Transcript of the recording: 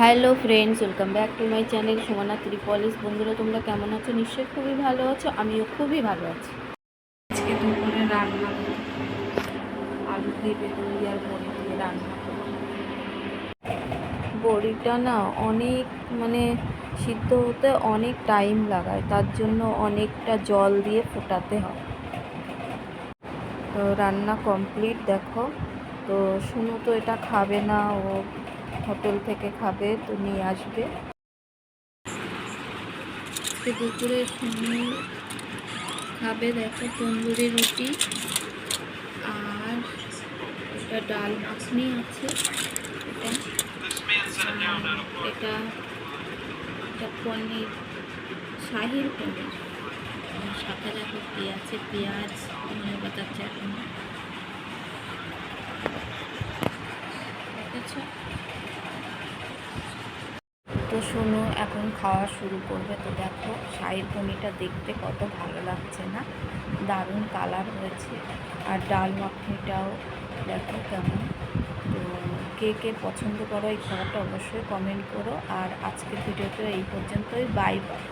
Hello friends welcome back to my channel Sumana ত্রিপলিস। বন্ধুরা তোমরা কেমন আছো? নিশ্চয়ই খুবই ভালো আছো আমিও খুবই ভালো আছি। আজকে দুপুরে রান্না। আলু দিয়ে বেগুন দিয়ে আর বড়ি দিয়ে রান্না বড়িটা না অনেক মানে সিদ্ধ হতে অনেক টাইম লাগায় তার জন্য অনেকটা জল দিয়ে ফোটাতে হয়। তো রান্না কমপ্লিট দেখো। তো শুনু তো এটা খাবে না ও হোটেল থেকে খাবে, তো নিয়ে আসবে। দুপুরে খাবে দেখো তন্দুরি রুটি আর এটা ডাল মাখনি আছে। এটা এটা পনির, শাহির পনির। সাথে দেখো আছে পেঁয়াজ ধনে পাতার চাটনি। তো শোনো, এখন খাওয়া শুরু করবে। তো দেখো শাহির পনিরটা দেখতে কত ভালো লাগছে না। দারুণ কালার হয়েছে। আর ডাল মাখনিটাও দেখো কেমন। তো কে কে পছন্দ করো এই খাবারটা অবশ্যই কমেন্ট করো। আর আজকের ভিডিওটা এই পর্যন্তই। Bye bye